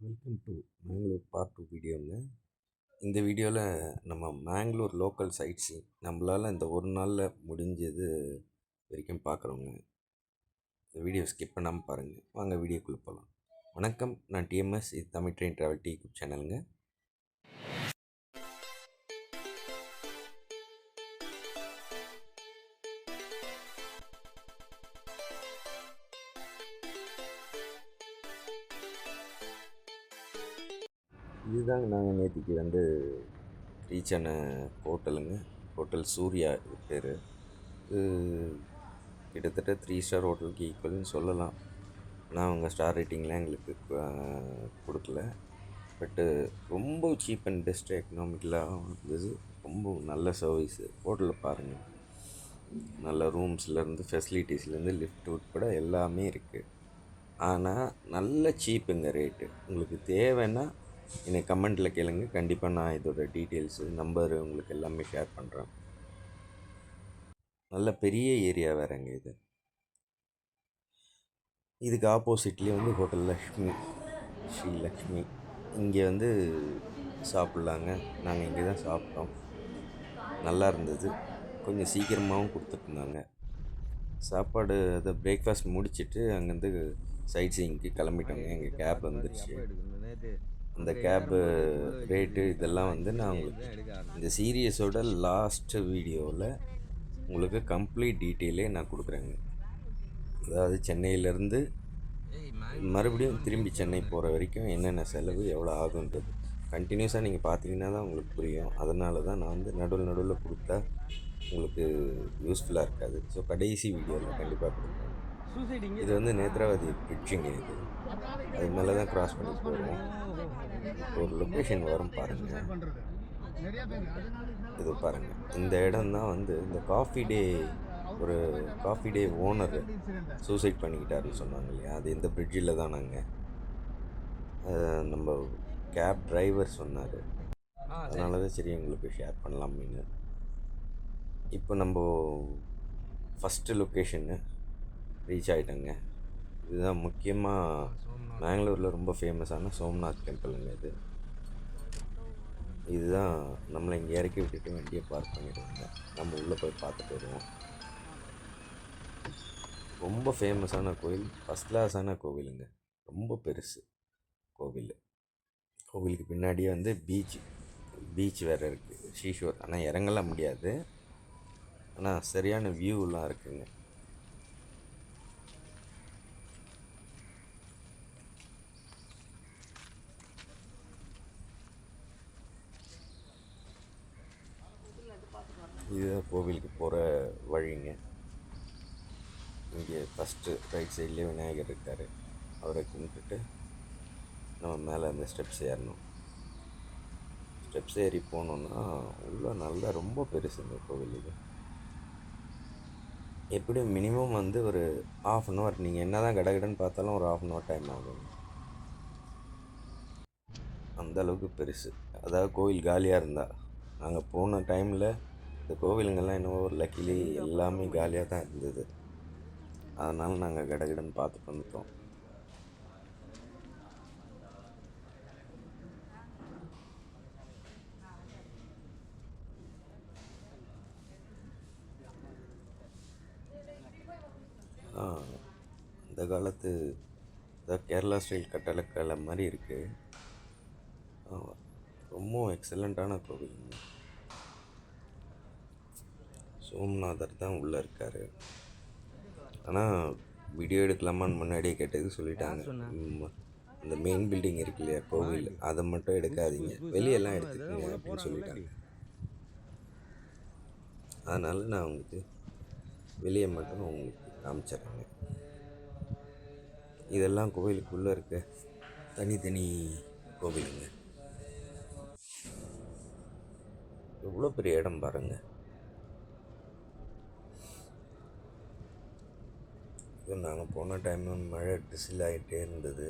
Welcome to Mangalore part two வீடியோங்க இந்த வீடியோவில் நம்ம மேங்களூர் லோக்கல் சைட்ஸு நம்மளால் இந்த ஒரு நாளில் முடிஞ்சது வரைக்கும் பார்க்குறோங்க இந்த வீடியோ ஸ்கிப் பண்ணாமல் பாருங்கள் வாங்க வீடியோக்குள்ளே போகலாம் வணக்கம். நான் டிஎம்எஸ் இது தமிழ் ட்ரெயின் ட்ராவல் டி குப் சேனலுங்க இதுதாங்க நாங்கள் நேற்றுக்கு வந்து ரீச் ஆன ஹோட்டலுங்க. ஹோட்டல் சூர்யா இது பேர். இது கிட்டத்தட்ட த்ரீ ஸ்டார் ஹோட்டலுக்கு ஈக்குவல்னு சொல்லலாம். ஆனால் அவங்க ஸ்டார் ரேட்டிங்லாம் எங்களுக்கு கொடுக்கல. பட்டு ரொம்ப சீப் அண்ட் பெஸ்ட் எக்கனாமிக்கலாக இருந்தது. ரொம்ப நல்ல சர்வீஸு ஹோட்டலில் பாருங்கள் நல்ல ரூம்ஸ்லேருந்து ஃபெசிலிட்டிஸ்லேருந்து லிஃப்ட் உட்பட எல்லாமே இருக்குது ஆனால் நல்ல சீப்புங்க ரேட்டு உங்களுக்கு தேவைன்னா என்னை கமெண்ட்டில் கேளுங்க. கண்டிப்பாக நான் இதோட டீட்டெயில்ஸு நம்பரு உங்களுக்கு எல்லாமே ஷேர் பண்ணுறேன். நல்ல பெரிய ஏரியா வேறங்க இது. இதுக்கு ஆப்போசிட்லேயே வந்து ஹோட்டல் லக்ஷ்மி ஸ்ரீ லக்ஷ்மி. இங்கே வந்து சாப்பிட்லாங்க. நாங்கள் இங்கே தான் சாப்பிட்டோம். நல்லா இருந்தது. கொஞ்சம் சீக்கிரமாகவும் கொடுத்துட்ருந்தாங்க சாப்பாடு அதை பிரேக்ஃபாஸ்ட் முடிச்சுட்டு அங்கேருந்து சைட் சீயிங்க்கு கிளம்பிட்டோங்க. எங்கள் கேப் வந்துருச்சு. அந்த கேப்பு ரேட்டு இதெல்லாம் வந்து நான் உங்களுக்கு இந்த சீரியஸோட லாஸ்ட் வீடியோவில் உங்களுக்கு கம்ப்ளீட் டீட்டெயிலே நான் கொடுக்குறேங்க. அதாவது சென்னையிலேருந்து மறுபடியும் திரும்பி சென்னை போகிற வரைக்கும் என்னென்ன செலவு எவ்வளோ ஆகுன்றது. கண்டினியூஸாக நீங்கள் பார்த்தீங்கன்னா தான் உங்களுக்கு புரியும். அதனால தான் நான் வந்து நடுவில் நடுவில் கொடுத்தா உங்களுக்கு யூஸ்ஃபுல்லாக இருக்காது. ஸோ கடைசி வீடியோவில் கண்டிப்பாக கொடுக்குறேன் இது வந்து நேத்ராவதி பிரிட்ஜுங்க இது. அது மேலே தான் கிராஸ் பண்ணி போகிறோம் ஒரு லொக்கேஷன் வரும் பாருங்கள் இது பாருங்கள் இந்த இடம் தான் வந்து இந்த காஃபி டே ஒரு காஃபி டே ஓனர் சூசைட் பண்ணிக்கிட்டாருன்னு சொன்னாங்க இல்லையா? அது இந்த பிரிட்ஜில் தான் நாங்கள் நம்ம கேப் டிரைவர் சொன்னார். அதனால தான் சரி உங்களுக்கு ஷேர் பண்ணலாமேன்னு. இப்போ நம்ம ஃபஸ்ட்டு லொக்கேஷன்னு ரீச் ஆகிட்டோங்க இதுதான் முக்கியமாக மேங்களூரில் ரொம்ப ஃபேமஸான சோம்நாத் டெம்பிளுங்க இது. இதுதான் நம்மளை இங்கே இறக்கி விட்டுட்டு வண்டியை பார்க் பண்ணிடுவாங்க. நம்ம உள்ளே போய் பார்த்துட்டு வருவோம். ரொம்ப ஃபேமஸான கோயில் ஃபஸ்ட் கிளாஸான கோவிலுங்க. ரொம்ப பெருசு கோவில். கோவிலுக்கு பின்னாடியே வந்து பீச் பீச் வேறு இருக்குது ஷீஷோர் ஆனால் இறங்கலாம் முடியாது. ஆனால் சரியான வியூலாம் இருக்குதுங்க இதுதான் கோவிலுக்கு போகிற வழிங்க. இங்கே ஃபஸ்ட்டு ரைட் சைட்லேயே விநாயகர் இருக்கார். அவரை கும்பிட்டுட்டு நம்ம மேலே அந்த ஸ்டெப்ஸ் ஏறணும். ஸ்டெப்ஸ் ஏறி போனோன்னா உள்ள நல்லா ரொம்ப பெருசு இந்த கோவில் இது. எப்படியும் மினிமம் வந்து ஒரு ஆஃப் அன் ஹவர் நீங்கள் என்ன தான் கடகடன்னு பார்த்தாலும் ஒரு ஆஃப் அன் ஹவர் டைம் ஆகும். அந்த அளவுக்கு பெருசு. அதாவது கோவில் காலியாக இருந்தால் நாங்கள் போன டைமில் இந்த கோவிலுங்கெல்லாம் என்னவோ ஒரு லக்கிலி எல்லாமே காலியாக தான் இருந்தது. அதனால் நாங்கள் கடகடன்னு பார்த்துட்டு வந்துட்டோம். இந்த காலத்து கேரளா ஸ்டைல் கட்டடக்கலை மாதிரி இருக்குது ரொம்ப எக்ஸலண்ட்டான கோவிலுங்க. சோம்நாதர் தான் உள்ளே இருக்கார். ஆனால் வீடியோ எடுக்கலாமான்னு முன்னாடியே கேட்டது சொல்லிட்டாங்க. அந்த மெயின் பில்டிங் இருக்கு இல்லையா கோவில். அதை மட்டும் எடுக்காதீங்க. வெளியெல்லாம் எடுத்துக்கோங்க அப்படின்னு சொல்லிட்டாங்க. அதனால் நான் உங்களுக்கு வெளியே மட்டும் உங்களுக்கு காமிச்சிடுறேங்க. இதெல்லாம் கோவிலுக்குள்ளே இருக்க தனித்தனி கோவிலுங்க. எவ்வளோ பெரிய இடம் பாருங்க. இது நாங்கள் போன டைமும் மழை டிசில் ஆகிட்டே இருந்தது.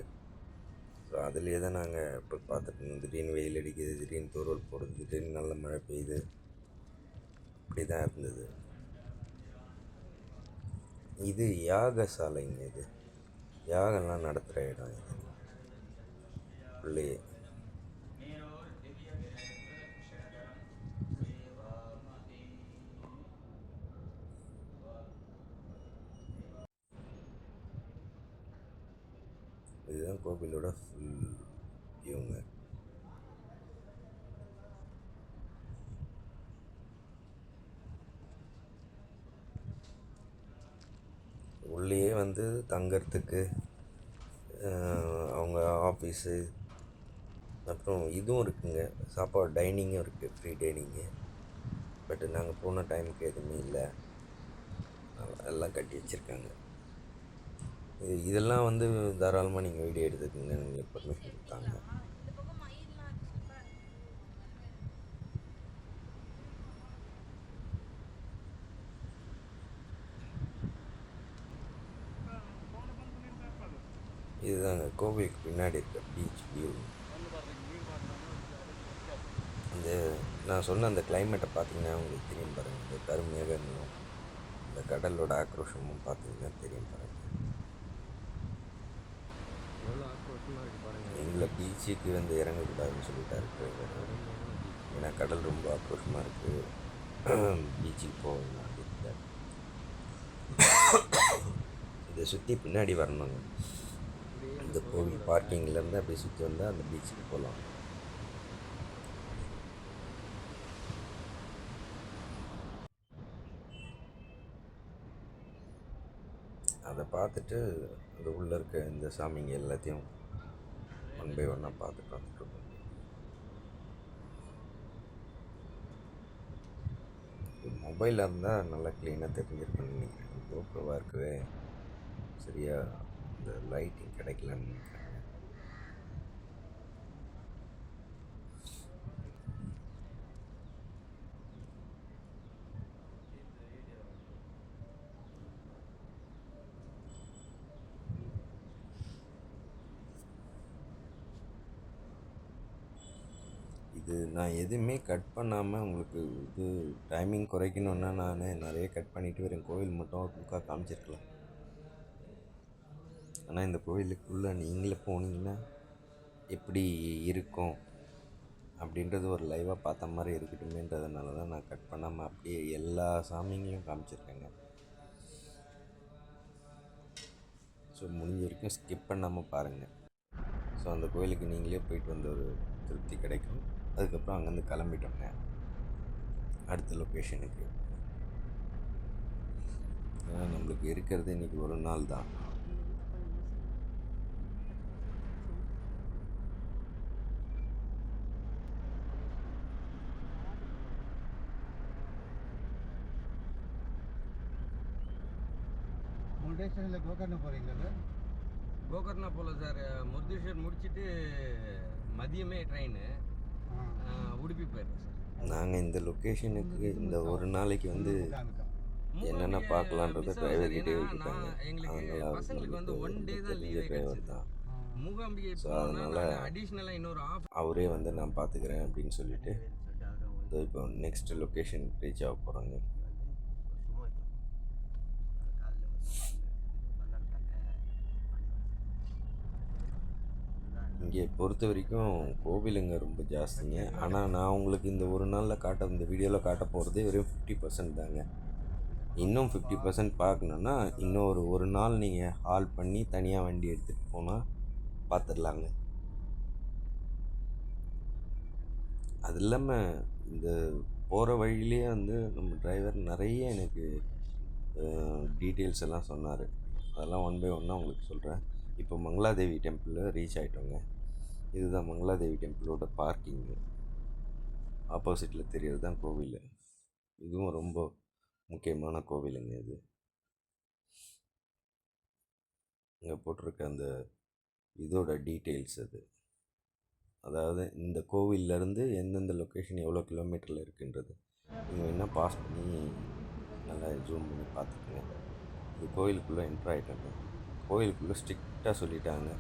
ஸோ அதுலேயே தான் நாங்கள் இப்போ பார்த்துட்டு இருந்தோம். திடீர்னு வெயில் அடிக்குது திடீர்னு தூரல் போடுது திடீர்னு நல்ல மழை பெய்யுது. இப்படி தான் இருந்தது. இது யாகசாலைங்க இது. யாகம்லாம் நடத்துகிற இடம் இது. உள்ளேயே இதுதான் கோவிலோட ஃபுல் இவங்க உள்ளேயே வந்து தங்கிறதுக்கு அவங்க ஆஃபீஸு அப்புறம் இதுவும் இருக்குங்க. சாப்பாடு டைனிங்கும் இருக்குது ஃப்ரீ டைனிங்கு பட் நாங்கள் போன டைமுக்கு எதுவுமே இல்லை. எல்லாம் கட்டி வச்சுருக்காங்க. இதெல்லாம் வந்து தாராளமாக நீங்கள் வீடியோ எடுத்துக்கங்க. நீங்கள் பர்மிஷன் கொடுத்தாங்க. இதுதாங்க. கோவிலுக்கு பின்னாடி இருக்க பீச் வியூ அந்த நான் சொன்ன அந்த கிளைமேட்டை பார்த்தீங்கன்னா உங்களுக்கு தெரியும் பாருங்கள் இந்த கருமேகங்களும் இந்த கடலோட ஆக்ரோஷமும் பார்த்தீங்கன்னா தெரியும் பாருங்கள் எவ்வளோ ஆக்ரோஷமாக இருக்குது பாருங்கள் எங்களை பீச்சுக்கு வந்து இறங்கக்கூடாதுன்னு சொல்லிட்டாரு. டிரைவர் ஏன்னா கடல் ரொம்ப ஆக்ரோஷமாக இருக்குது பீச்சுக்கு போகணும் அப்படின்ட்டார் இதை சுற்றி பின்னாடி வரணுங்க. இந்த கோவில் பார்க்கிங்லேருந்து அப்படியே சுற்றி வந்தால் அந்த பீச்சுக்கு போகலாம் அதை பார்த்துட்டு அது உள்ளே இருக்க இந்த சாமிங்க எல்லாத்தையும் ஒன் பை ஒன்னாக பார்த்துட்டு வந்துட்டுருக்கோம் மொபைலில் இருந்தால் நல்லா க்ளீனாக தெரிஞ்சிருக்குன்னு நினைக்கிறேன். கோப்ரோவாக இருக்கவே சரியாக இந்த லைட்டிங் கிடைக்கலன்னு நினைக்கிறேன் இது நான் எதுவுமே கட் பண்ணாமல் உங்களுக்கு இது டைமிங் குறைக்கணுன்னா நான் நிறைய கட் பண்ணிட்டு வரேன். கோவில் மட்டும் புக்காக காமிச்சிருக்கலாம். ஆனால் இந்த கோவிலுக்குள்ளே நீங்களே போனீங்கன்னா எப்படி இருக்கும் அப்படின்றது ஒரு லைவாக பார்த்த மாதிரி இருக்கட்டுமேன்றதுனால தான் நான் கட் பண்ணாமல் அப்படியே எல்லா சாமிங்களையும் காமிச்சிருக்கேங்க. ஸோ முடிஞ்ச வரைக்கும் ஸ்கிப் பண்ணாமல் பாருங்கள் ஸோ அந்த கோயிலுக்கு நீங்களே போயிட்டு வந்த ஒரு திருப்தி கிடைக்கும். அதுக்கப்புறம் அங்கேருந்து கிளம்பிட்டோங்க அடுத்த லொக்கேஷனுக்கு ஏன்னா நம்மளுக்கு இருக்கிறது இன்றைக்கி ஒரு நாள் தான். முருடேஸ்வரில் கோகர்ணம் போகிறீங்களா கோகர்ணா போகல சார். முருதேஸ்வர் முடிச்சுட்டு மதியமே ட்ரெயின் உடுப்பி போயிருக்கேன் சார். நாங்கள் இந்த லொக்கேஷனுக்கு இந்த ஒரு நாளைக்கு வந்து என்னென்ன பார்க்கலான்றத டிரைவர் கிட்டே விட்டுட்டாங்க பசங்களுக்கு வந்து ஒன் டே தான் லீவ் டிரைவர் தான். மூகாம்பிகை அதனால- அடிஷ்னலாக இன்னொரு ஆஃப் அவரே வந்து நான் பார்த்துக்கிறேன் அப்படின்னு சொல்லிட்டு இப்போ நெக்ஸ்ட் லொக்கேஷன் ரீச் ஆக போகிறாங்க இங்கே பொறுத்த வரைக்கும் கோவிலுங்க ரொம்ப ஜாஸ்திங்க. ஆனால் நான் உங்களுக்கு இந்த ஒரு நாளில் காட்ட இந்த வீடியோவில் காட்ட போகிறது வெறும் ஃபிஃப்டி பர்சன்ட் தாங்க. இன்னும் ஃபிஃப்டி பர்சன்ட் பார்க்கணுன்னா இன்னும் ஒரு ஒரு நாள் நீங்கள் ஹால் பண்ணி தனியாக வண்டி எடுத்துகிட்டு போனால் பார்த்துடலாங்க அது இல்லாமல் இந்த போகிற வழியிலே வந்து நம்ம டிரைவர் நிறைய எனக்கு டீட்டெயில்ஸ் எல்லாம் சொன்னார். அதெல்லாம் ஒன் பை ஒன்னாக உங்களுக்கு சொல்கிறேன் இப்போ மங்களாதேவி டெம்பிளில் ரீச் ஆகிட்டோங்க இதுதான் மங்களாதேவி டெம்பிளோட பார்க்கிங்கு ஆப்போசிட்டில் தெரியறது தான் கோவில். இதுவும் ரொம்ப முக்கியமான கோவிலுங்க இது. இங்கே போட்டிருக்க அந்த இதோட டீட்டெயில்ஸ் அது. அதாவது இந்த கோவில்லேருந்து எந்தெந்த லொக்கேஷன் எவ்வளோ கிலோமீட்டரில் இருக்குன்றது. நீங்கள் என்ன பாஸ் பண்ணி நல்லா ஜூம் பண்ணி பார்த்துக்கோங்க. இது கோயிலுக்குள்ளே என்ட்ரு ஆகிட்டாங்க கோயிலுக்குள்ளே ஸ்ட்ரிக்டாக சொல்லிட்டாங்க.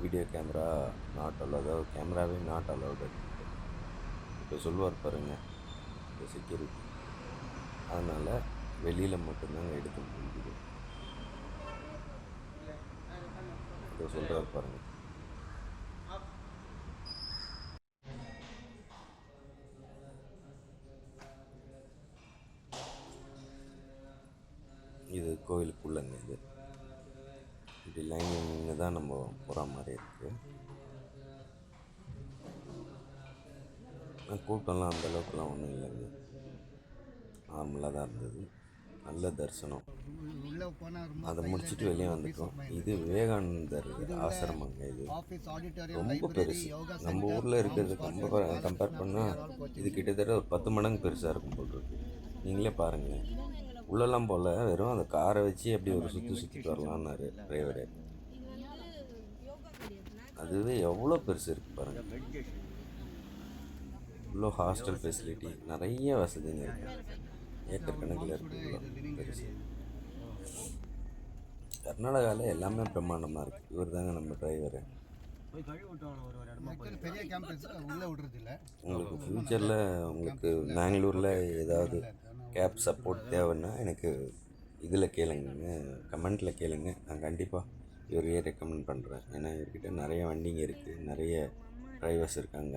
வீடியோ கேமரா நாட் அலோடு கேமராவே நாட் அலோடு இப்போ சொல்லுவார் பாருங்கள் இந்த செக்யூரிட்டி அதனால் வெளியில் மட்டும்தாங்க எடுக்க முடியுது இப்போ சொல்கிறார் பாருங்கள் இது கோயிலுக்குள்ளங்க இது. இப்படி லைனிங் தான் நம்ம போகிற மாதிரி இருக்குது ஆனால் கூட்டம்லாம் அந்த அளவுக்குலாம் ஒன்றும் இல்லைங்க. நார்மலாக தான் இருந்தது. நல்ல தரிசனம். அதை முடிச்சுட்டு வெளியே வந்துட்டோம். இது விவேகானந்தர் ஆசிரமங்க இது. ரொம்ப பெருசு. நம்ம ஊரில் இருக்கிறது கம்பேர் கம்பேர் பண்ணால் இது கிட்டத்தட்ட ஒரு பத்து மடங்கு பெருசாக இருக்கும் போல் இருக்கு. நீங்களே பாருங்கள் உள்ளெல்லாம் போல் வெறும் அந்த காரை வச்சு அப்படி ஒரு சுற்றி சுற்றிட்டு வரலான்னாரு டிரைவரு. இது வந்து யோகா கிடையாது அதுவே எவ்வளோ பெருசு இருக்குது பாருங்கள் இவ்வளோ ஹாஸ்டல் ஃபெசிலிட்டி நிறைய வசதிங்க இருக்குது ஏக்கர் கணக்கில் இருக்குது பெருசு. கர்நாடகாவில் எல்லாமே பிரம்மாண்டமாக இருக்குது இவர் தாங்க நம்ம டிரைவரு. Actually பெரிய கேம்பஸ் உள்ள விடுறது இல்ல உங்களுக்கு ஃப்யூச்சரில் உங்களுக்கு பெங்களூரில் ஏதாவது கேப் சப்போர்ட் தேவைன்னா எனக்கு இதில் கேளுங்க கமெண்ட்டில் கேளுங்க. நான் கண்டிப்பாக இவரையே ரெக்கமெண்ட் பண்ணுறேன் ஏன்னா இவர்கிட்ட நிறைய வண்டிங்க இருக்குது நிறைய டிரைவர்ஸ் இருக்காங்க.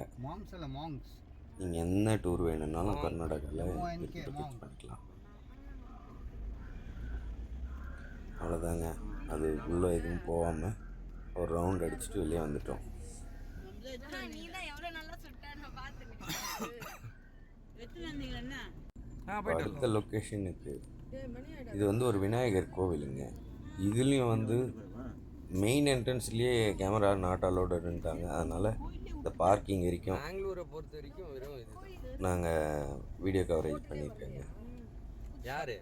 நீங்கள் என்ன டூர் வேணும்னாலும் கர்நாடகாவில் இவர்கிட்ட பண்ணிக்கலாம். அவ்வளோதாங்க அது உள்ளே எதுவும் போகாமல் ஒரு ரவுண்ட் அடிச்சுட்டு வெளியே வந்துட்டோம். நீ தான் அடுத்த லொக்கேஷனுக்கு இது வந்து ஒரு விநாயகர் கோவிலுங்க. இதுலேயும் வந்து மெயின் என்ட்ரன்ஸ்லேயே கேமரா நாட் அலோடுன்ட்டாங்க அதனால் இந்த பார்க்கிங் வரைக்கும் பெங்களூரை பொறுத்த வரைக்கும் வெறும் நாங்கள் வீடியோ கவரேஜ் பண்ணியிருக்கோங்க யாரு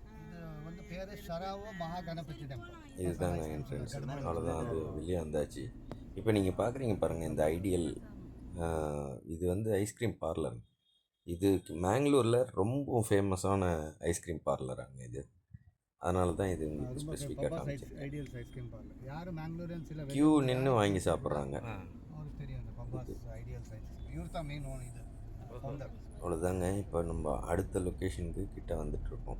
வந்து பேரு ஷராவோ மகா கணபதி டெம்பிள் இதுதாங்க என்ட்ரன்ஸ் அவ்வளோதான் அது வெளியே வந்தாச்சு. இப்போ நீங்கள் பார்க்குறீங்க பாருங்கள் இந்த ஐடியல் இது வந்து ஐஸ்கிரீம் பார்லர் இது மேங்களூரில் ரொம்ப ஃபேமஸான ஐஸ்கிரீம் பார்லர் அங்கே இது. அதனால தான் இது உங்களுக்கு ஸ்பெசிஃபிக்காக காமிச்சிருக்கேன் ஐடியல்ஸ் ஐஸ்கிரீம் பார்லர் யாரு மேங்களூரியன்ஸ் இல்ல க்யூ நின்று வாங்கி சாப்பிட்றாங்க. அவ்வளோதாங்க இப்போ நம்ம அடுத்த லொக்கேஷனுக்கு கிட்ட வந்துட்டுருக்கோம்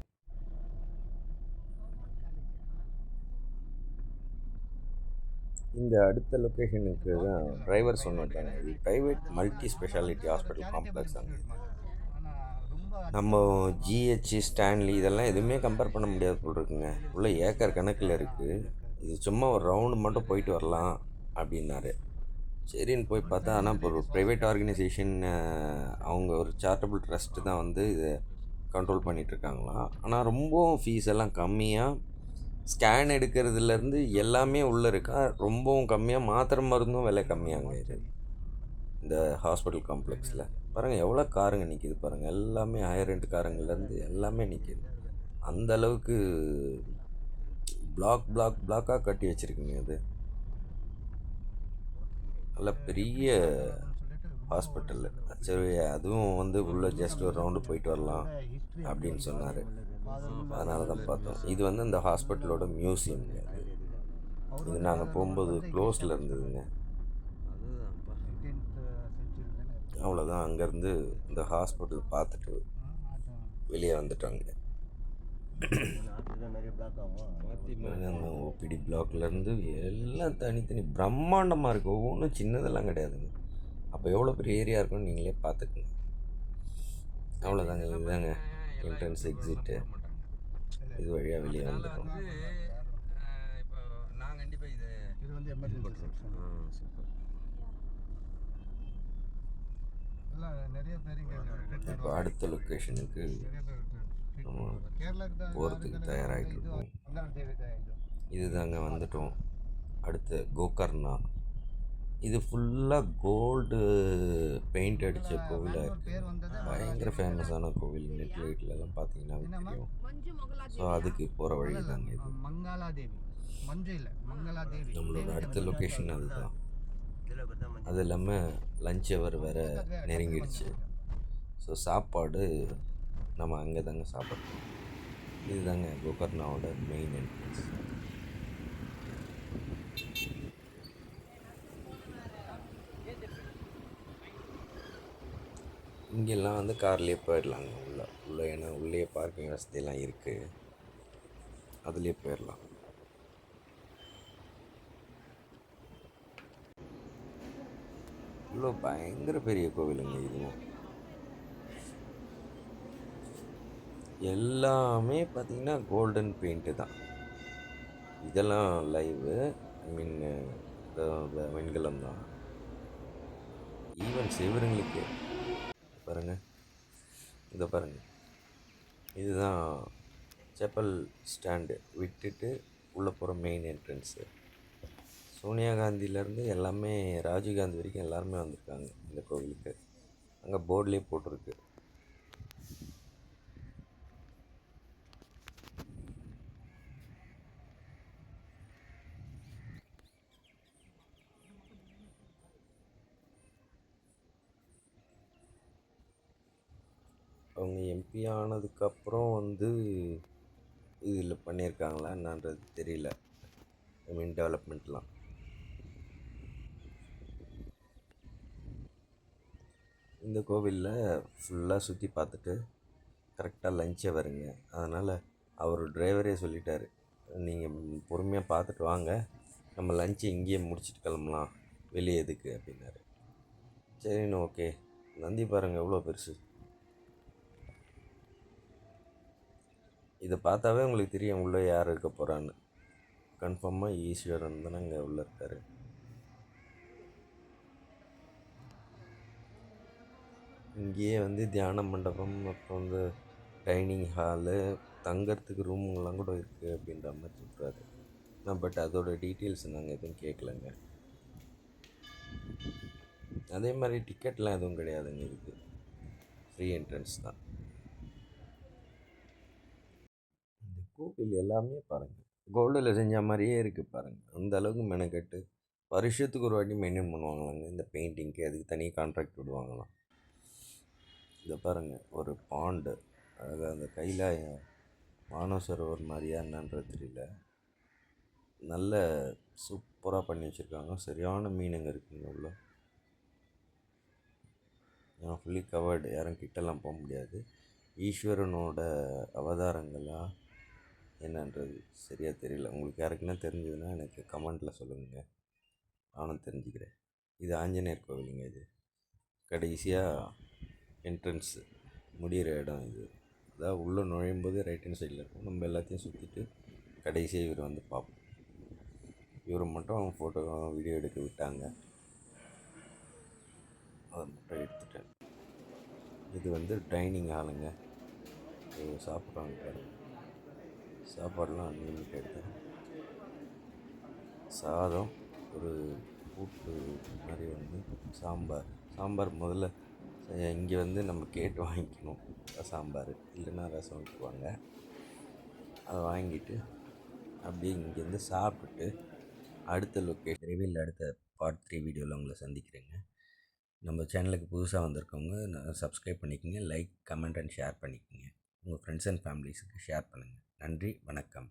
இந்த அடுத்த லொக்கேஷனுக்கு தான் டிரைவர் சொன்னாங்க இது private multi specialty hospital complex அங்கே நம்ம ஜிஹெச் ஸ்டான்லி இதெல்லாம் எதுவுமே கம்பேர் பண்ண முடியாது போல் இருக்குங்க. உள்ள ஏக்கர் கணக்கில் இருக்குது இது சும்மா ஒரு ரவுண்டு மட்டும் போயிட்டு வரலாம் அப்படின்னாரு. சரின்னு போய் பார்த்தா ஆனால் இப்போ ஒரு ப்ரைவேட் ஆர்கனைசேஷன் அவங்க ஒரு சேரிட்டபிள் ட்ரஸ்ட்டு தான் வந்து இதை கண்ட்ரோல் பண்ணிகிட்ருக்காங்களாம் ஆனால் ரொம்பவும் ஃபீஸ் எல்லாம் கம்மியாக ஸ்கேன் எடுக்கிறதுலேருந்து எல்லாமே உள்ளே இருக்கா? ரொம்பவும் கம்மியாக மாத்திரை மருந்தும் விலை கம்மியாங்க இது. இந்த ஹாஸ்பிட்டல் காம்ப்ளெக்ஸில் பாருங்கள் எவ்வளோ காருங்க நிற்கிது பாருங்கள் எல்லாமே ஹையர் ரெண்ட் காருங்கள்லேருந்து எல்லாமே நிற்கிது அந்த அளவுக்கு பிளாக் பிளாக் பிளாக்காக கட்டி வச்சுருக்குங்க அது. நல்ல பெரிய ஹாஸ்பிட்டலில் சரி அதுவும் வந்து உள்ளே ஜஸ்ட் ஒரு ரவுண்டு போயிட்டு வரலாம் அப்படின்னு சொன்னார். அதனால தான் பார்த்தோம். இது வந்து இந்த ஹாஸ்பிட்டலோட மியூசியம்ங்க இது நாங்கள் போகும்போது க்ளோஸில் இருந்ததுங்க. அவ்வளோதான் அங்கேருந்து இந்த ஹாஸ்பிட்டல் பார்த்துட்டு வெளியே வந்துட்டாங்க. ஓபிடி பிளாக்லேருந்து எல்லாம் தனித்தனி பிரம்மாண்டமாக இருக்குது ஒவ்வொன்றும் சின்னதெல்லாம் கிடையாதுங்க. அப்போ எவ்வளோ பெரிய ஏரியா இருக்குன்னு நீங்களே பார்த்துக்குங்க. அவ்வளோதாங்க இதுதாங்க என்ட்ரன்ஸ் எக்ஸிட்டு இது வழியாக வெளியே வந்துட்டோம். வந்து அஹ், இப்போ நான் கண்டிப்பாக இது இது வந்து எமர்ஜென்சி சூப்பர் இப்போ அடுத்த லொக்கேஷனுக்கு போகிறதுக்கு தயாராகிட்டு இது இருக்கோம். இதுதாங்க வந்துட்டோம். அடுத்து கோகர்ணா. இது ஃபுல்லாக கோல்டு பெயிண்ட் அடித்த கோவிலாக இருக்குது பேர் வந்தது பயங்கர ஃபேமஸான கோவில் நெட் லைட்லலாம் பார்த்தீங்கன்னா தெரியும். ஸோ அதுக்கு போகிற வழி தாங்க இது. நம்மளோட அடுத்த லொக்கேஷன் அதுதான். அது இல்லாமல் லஞ்ச் ஹவர் வேறு நெருங்கிடுச்சு. ஸோ சாப்பாடு நம்ம அங்கே தாங்க சாப்பிட்றோம் இதுதாங்க கோகர்ணாவோட மெயின் என்ட்ரன்ஸ் இங்கெல்லாம் வந்து கார்லேயே போயிடலாங்க. உள்ளே உள்ளே ஏன்னா உள்ளே பார்க்கிங் வசதியெல்லாம் இருக்குது அதுலேயே போயிடலாம். இவ்வளோ பயங்கர பெரிய கோவிலுங்க இதுவும் எல்லாமே பார்த்திங்கன்னா கோல்டன் பெயிண்ட்டு தான். இதெல்லாம் லைவு ஐ மீன் வெண்கலம் தான். ஈவன் சிவருங்களுக்கு இதை பாருங்கள் இதுதான் செப்பல் ஸ்டாண்டு. விட்டுட்டு உள்ளே போகிற மெயின் என்ட்ரன்ஸு சோனியா காந்தியிலேருந்து எல்லாமே ராஜீவ்காந்தி வரைக்கும் எல்லாருமே வந்திருக்காங்க இந்த கோவிலுக்கு. அங்கே போர்ட்லேயே போட்டிருக்கு. அவங்க ஆனதுக்கப்புறம் வந்து இதில் பண்ணியிருக்காங்களா என்னன்றது தெரியல. ஐ மீன் டெவலப்மெண்ட்லாம் இந்த கோவிலில் ஃபுல்லாக சுற்றி பார்த்துட்டு கரெக்டாக லஞ்சை வருங்க. அதனால் அவர் டிரைவரே சொல்லிட்டாரு நீங்கள் பொறுமையாக பார்த்துட்டு வாங்க. நம்ம லஞ்சை இங்கேயே முடிச்சிட்டு கிளம்பலாம். வெளியே எதுக்கு? அப்படின்னாரு. சரின்னு ஓகே நந்தி பாருங்கள் எவ்வளோ பெருசு. இதை பார்த்தாவே உங்களுக்கு தெரியும் உள்ளே யார் இருக்க போகிறான்னு கன்ஃபார்மாக ஈஸ்வரன் தானே இங்கே உள்ளே இருக்கார். இங்கேயே வந்து தியான மண்டபம் அப்புறம் வந்து டைனிங் ஹாலு தங்கறதுக்கு ரூமுங்கெல்லாம் கூட இருக்குது அப்படின்ற மாதிரி சொல்கிறாரு நான் பட் அதோடய டீட்டெயில்ஸ் நாங்கள் எதுவும் கேட்கலங்க. அதே மாதிரி டிக்கெட்லாம் எதுவும் கிடையாதுங்க இதுக்கு. ஃப்ரீ என்ட்ரன்ஸ் தான். கோவில் எல்லாமே பாருங்கள் கோல்டில் செஞ்ச மாதிரியே இருக்குது பாருங்கள் அந்த அளவுக்கு மெனக்கெட்டு வருஷத்துக்கு ஒரு வாட்டி மெயின்டைன் பண்ணுவாங்களாங்க. இந்த பெயிண்டிங்க்கு அதுக்கு தனியாக கான்ட்ராக்ட் விடுவாங்களாம். இதை பாருங்கள் ஒரு பாண்டு அதாவது அந்த கையில் மானசரோவர் மாதிரியா என்னன்றது தெரியல. நல்ல சூப்பராக பண்ணி வச்சுருக்காங்க. சரியான மீனுங்க இருக்குங்க உள்ள. ஃபுல்லி கவர்டு யாரும் கிட்டலாம் போக முடியாது. ஈஸ்வரனோட அவதாரங்களாக என்னன்றது சரியாக தெரியல. உங்களுக்கு யாருக்குன்னா தெரிஞ்சதுன்னா எனக்கு கமெண்ட்டில் சொல்லுங்கள் நானும் தெரிஞ்சுக்கிறேன். இது ஆஞ்சநேயர் கோவிலுங்க இது. கடைசியாக என்ட்ரன்ஸ் முடிகிற இடம் இது. அதாவது உள்ளே நுழையும் போது ரைட் ஹேண்ட் சைடில் இருக்கும். நம்ம எல்லாத்தையும் சுற்றிட்டு கடைசியாக இவர் வந்து பார்ப்போம். இவரை மட்டும் அவங்க ஃபோட்டோ வீடியோ எடுக்க விட்டாங்க. அதை மட்டும் எடுத்துட்டேன். இது வந்து டைனிங் ஹாலுங்க இது சாப்பிட்றாங்க சாப்பாடுலாம் அன்லிமிட்டட் தான் சாதம் ஒரு கூட்டு மாதிரி வந்து சாம்பார். சாம்பார் முதல்ல இங்கே வந்து நம்ம கேட்டு வாங்கிக்கணும் சாம்பார். இல்லைன்னா ரசம் விட்டுருவாங்க அதை வாங்கிட்டு அப்படியே இங்கேருந்து சாப்பிட்டுட்டு அடுத்த லொக்கேஷன் ரிவியில் அடுத்த பார்ட் த்ரீ வீடியோவில் உங்களை சந்திக்கிறேங்க. நம்ம சேனலுக்கு புதுசாக வந்திருக்கவங்க சப்ஸ்கிரைப் பண்ணிக்கோங்க லைக் கமெண்ட் அண்ட் ஷேர் பண்ணிக்கோங்க. உங்கள் ஃப்ரெண்ட்ஸ் அண்ட் ஃபேமிலிஸுக்கு ஷேர் பண்ணுங்கள் நன்றி வணக்கம்.